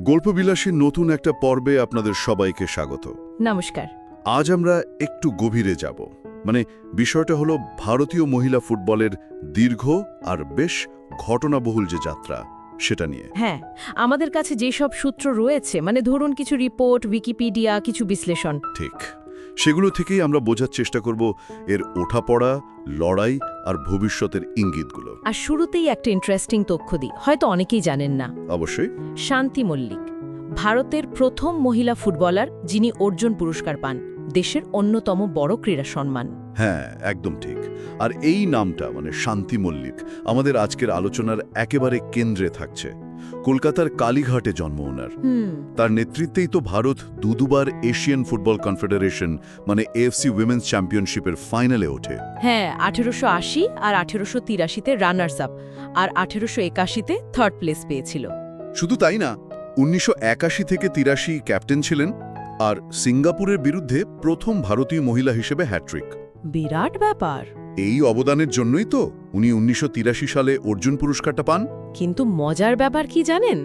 গল্পবিলাসীর নতুন একটা পর্বে আপনাদের সবাইকে স্বাগত। নমস্কার। আজ আমরা একটু গভীরে যাব। মানে বিষয়টা হলো ভারতীয় মহিলা ফুটবলের দীর্ঘ আর বেশ ঘটনাবহুল যে যাত্রা সেটা নিয়ে। হ্যাঁ আমাদের কাছে যেসব সূত্র রয়েছে মানে ধরুন কিছু রিপোর্ট উইকিপিডিয়া কিছু বিশ্লেষণ। ঠিক। সেগুলো থেকেই আমরা বোঝার চেষ্টা করব এর ওঠাপড়া লড়াই আর ভবিষ্যতের ইঙ্গিতগুলো। আর শুরুতেই একটা ইন্টারেস্টিং তথ্য দিই হয়তো অনেকেই জানেন না। অবশ্যই। শান্তি মল্লিক ভারতের প্রথম মহিলা ফুটবলার যিনি অর্জুন পুরস্কার পান দেশের অন্যতম বড় ক্রীড়া সম্মান। হ্যাঁ একদম ঠিক। আর এই নামটা মানে শান্তি মল্লিক আমাদের আজকের আলোচনার একেবারে কেন্দ্রে থাকছে। কলকাতার কালীঘাটে জন্ম ওনার। তার নেতৃত্বেই তো ভারত দুদুবার এশিয়ান ফুটবল কনফেডারেশন মানে এএফসি উইমেন্স চ্যাম্পিয়নশিপের ফাইনালে ওঠে। হ্যাঁ আঠেরোশো আশি আর আঠেরোশো তিরাশিতে রানার্স আপ আর আঠেরোশো একাশিতে থার্ড প্লেস পেয়েছিল। শুধু তাই না উনিশশো একাশি থেকে তিরাশি ক্যাপ্টেন ছিলেন আর সিঙ্গাপুরের বিরুদ্ধে প্রথম ভারতীয় মহিলা হিসেবে হ্যাট্রিক বিরাট ব্যাপার। এই অবদানের জন্যই তো উনি উনিশশো তিরাশি সালে অর্জুন পুরস্কারটা পান। কিন্তু মজার ব্যাপার কি জানেন?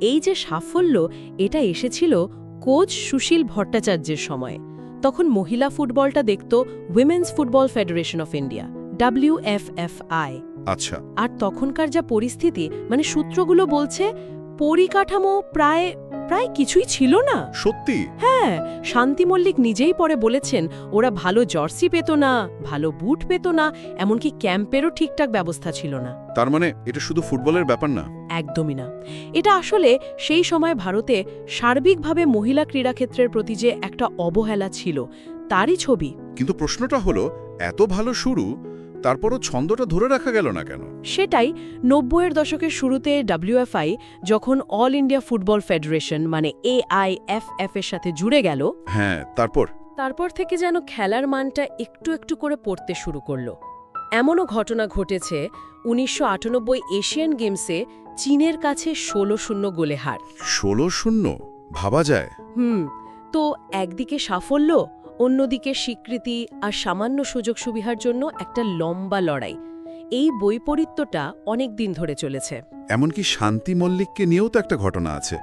এই যে সাফল্য এটা এসেছিল কোচ সুশীল ভট্টাচার্যের সময়। তখন মহিলা ফুটবলটা দেখত women's football federation of India WFFI আচ্ছা। আর তখনকার যা পরিস্থিতি মানে সূত্রগুলো বলছে পরিকাঠামো প্রায় প্রায় কিছুই ছিল না। সত্যি? হ্যাঁ শান্তি মল্লিক নিজেই পরে বলেছেন ওরা ভালো জার্সি পেত না ভালো বুট পেত না এমনকি ক্যাম্পেরও ঠিকঠাক ব্যবস্থা ছিল না। তার মানে এটা শুধু ফুটবলের ব্যাপার না? একদমই না। এটা আসলে সেই সময় ভারতে সার্বিকভাবে মহিলা ক্রীড়াক্ষেত্রের প্রতি যে একটা অবহেলা ছিল তারই ছবি। কিন্তু প্রশ্নটা হলো এত ভালো শুরু তারপরও ছন্দটা ধরে রাখা গেল না কেন? সেটাই নব্বইয়ের দশকের শুরুতে ডাব্লিউএফআই যখন অল ইন্ডিয়া ফুটবল ফেডারেশন মানে এআইএফএফ এর সাথে জুড়ে গেল হ্যাঁ তারপর? তারপর থেকে যেন খেলার মানটা একটু একটু করে পড়তে শুরু করল। এমনও ঘটনা ঘটেছে উনিশশো আটানব্বই এশিয়ান গেমসে চীনের কাছে ষোলো শূন্য গোলে হার। ষোলো শূন্য? ভাবা যায়। হুম তো একদিকে সাফল্য অন্যদিকে স্বীকৃতি আর সামান্য সুযোগ সুবিধার জন্য একটা লম্বা লড়াই। এই বৈপরীত্যটা অনেক দিন ধরে চলেছে। এমনকি শান্তি মল্লিককে নিয়েও তো একটা ঘটনা আছে।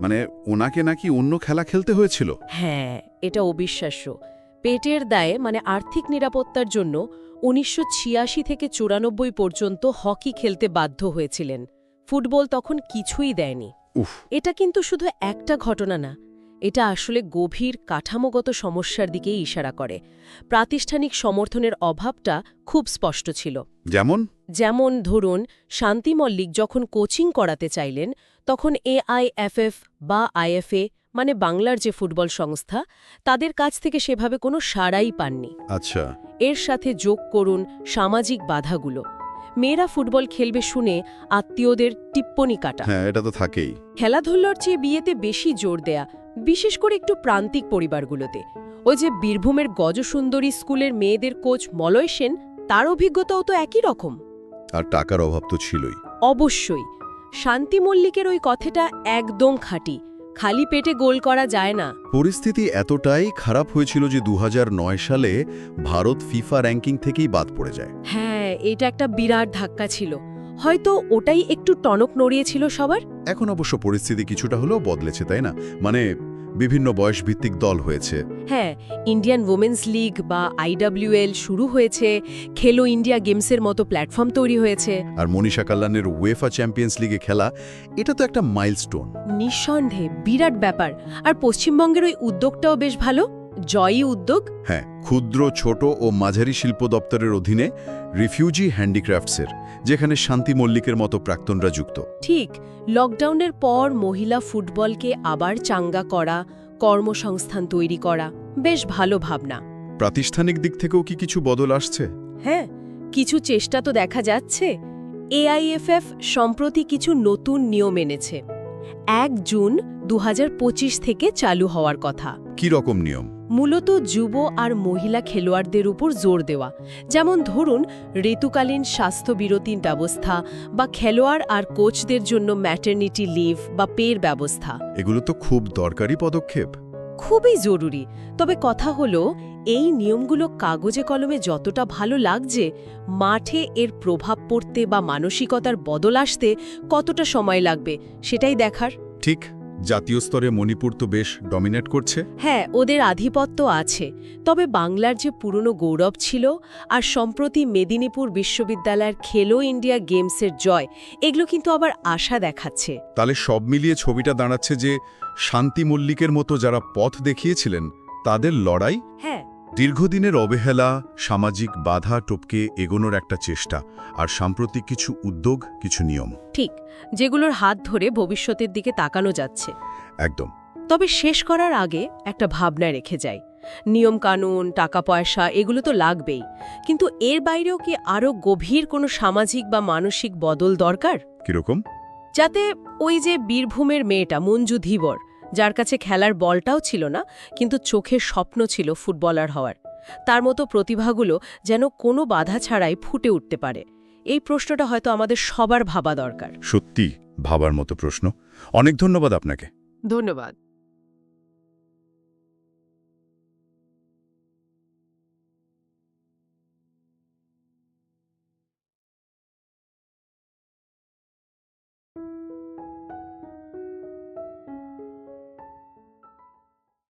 মানে ওনাকে নাকি অন্য খেলা খেলতে হয়েছিল। হ্যাঁ এটা অবিশ্বাস্য। পেটের দায়ে মানে আর্থিক নিরাপত্তার জন্য উনিশশো ছিয়াশি থেকে চুরানব্বই পর্যন্ত হকি খেলতে বাধ্য হয়েছিলেন। ফুটবল তখন কিছুই দেয়নি। এটা কিন্তু শুধু একটা ঘটনা না এটা আসলে গভীর কাঠামোগত সমস্যার দিকেই ইশারা করে। প্রাতিষ্ঠানিক সমর্থনের অভাবটা খুব স্পষ্ট ছিল। যেমন? যেমন ধরুন শান্তি মল্লিক যখন কোচিং করাতে চাইলেন তখন এআইএফএফ বা আইএফএ মানে বাংলার যে ফুটবল সংস্থা তাদের কাছ থেকে সেভাবে কোনো সাড়াই পাননি। আচ্ছা। এর সাথে যোগ করুন সামাজিক বাধাগুলো। মেয়েরা ফুটবল খেলবে শুনে আত্মীয়দের টিপ্পনি কাটা। হ্যাঁ এটা তো থাকেই। খেলাধুলার চেয়ে বিয়েতে বেশি জোর দেয়া বিশেষ করে একটু প্রান্তিক পরিবারগুলোতে। ওই যে বীরভূমের গজসুন্দরী স্কুলের মেয়েদের কোচ মলয় সেন তার অভিজ্ঞতাও তো একই রকম। আর টাকার অভাব তো ছিলই। অবশ্যই। শান্তি মল্লিকের ওই কথাটা একদম খাঁটি। খালি পেটে গোল করা যায় না। পরিস্থিতি এতটাই খারাপ হয়েছিল যে দু হাজার নয় সালে ভারত ফিফা র্যাঙ্কিং থেকেই বাদ পড়ে যায়। হ্যাঁ এটা একটা বিরাট ধাক্কা ছিল। হয়তো ওটাই একটু টনক নড়িয়েছিল সবার? এখন অবশ্য পরিস্থিতি কিছুটা হলেও বদলেছে তাই না? মানে বিভিন্ন বয়সভিত্তিক দল হয়েছে। হ্যাঁ ইন্ডিয়ান ওমেন্স লিগ বা আইডব্লিউএল শুরু হয়েছে খেলো ইন্ডিয়া গেমসের মতো প্ল্যাটফর্ম তৈরি হয়েছে। আর মনীষা কাল্লানের ওয়েফা চ্যাম্পিয়ন্স লিগে খেলা এটা তো একটা মাইলস্টোন নিঃসন্দেহে বিরাট ব্যাপার। আর পশ্চিমবঙ্গের ওই উদ্যোগটাও বেশ ভালো। জয়ী উদ্যোগ? হ্যাঁ ক্ষুদ্র ছোট ও মাঝারি শিল্প দপ্তরের অধীনে রিফিউজি হ্যান্ডিক্রাফটসের যেখানে শান্তি মল্লিকের মতো প্রাক্তনরা যুক্ত। ঠিক লকডাউনের পর মহিলা ফুটবলকে আবার চাঙ্গা করা কর্মসংস্থান তৈরি করা বেশ ভালো ভাবনা। প্রাতিষ্ঠানিক দিক থেকেও কি কিছু বদল আসছে? হ্যাঁ কিছু চেষ্টা তো দেখা যাচ্ছে। এআইএফএফ সম্প্রতি কিছু নতুন নিয়ম এনেছে। এক জুন দু হাজার পঁচিশ থেকে চালু হওয়ার কথা। কি রকম নিয়ম? মূলত যুব আর মহিলা খেলোয়াড়দের উপর জোর দেওয়া। যেমন ধরুন ঋতুকালীন স্বাস্থ্য বিরতির ব্যবস্থা বা খেলোয়াড় আর কোচদের জন্য ম্যাটার্নিটি লিভ বা পের ব্যবস্থা। এগুলো তো খুব দরকারি পদক্ষেপ। খুবই জরুরি। তবে কথা হলো এই নিয়মগুলো কাগজে কলমে যতটা ভালো লাগছে মাঠে এর প্রভাব পড়তে বা মানসিকতার বদল আসতে কতটা সময় লাগবে সেটাই দেখার। ঠিক। জাতীয় স্তরে মণিপুর তো বেশ ডমিনেট করছে। হ্যাঁ ওদের আধিপত্য আছে। তবে বাংলার যে পুরনো গৌরব ছিল আর সম্প্রতি মেদিনীপুর বিশ্ববিদ্যালয়ের খেলো ইন্ডিয়া গেমসের জয় এগুলো কিন্তু আবার আশা দেখাচ্ছে। তাহলে সব মিলিয়ে ছবিটা দাঁড়াচ্ছে যে শান্তি মল্লিকের মতো যারা পথ দেখিয়েছিলেন তাদের লড়াই? হ্যাঁ দীর্ঘদিনের অবহেলা সামাজিক বাধা টপকে এগোনোর একটা চেষ্টা আর সাম্প্রতিক কিছু উদ্যোগ কিছু নিয়ম। ঠিক যেগুলোর হাত ধরে ভবিষ্যতের দিকে তাকানো যাচ্ছে। একদম। তবে শেষ করার আগে একটা ভাবনায় রেখে যাই। নিয়মকানুন টাকা পয়সা এগুলো তো লাগবেই। কিন্তু এর বাইরেও কি আরও গভীর কোনো সামাজিক বা মানসিক বদল দরকার? কীরকম? যাতে ওই যে বীরভূমের মেয়েটা মঞ্জু ধীবর যার কাছে খেলার বলটাও ছিল না কিন্তু চোখের স্বপ্ন ছিল ফুটবলার হওয়ার। তার মতো প্রতিভাগুলো যেন কোনো বাধা ছাড়াই ফুটে উঠতে পারে। এই প্রশ্নটা হয়তো আমাদের সবার ভাবা দরকার। সত্যি ভাবার মতো প্রশ্ন। অনেক ধন্যবাদ আপনাকে। ধন্যবাদ।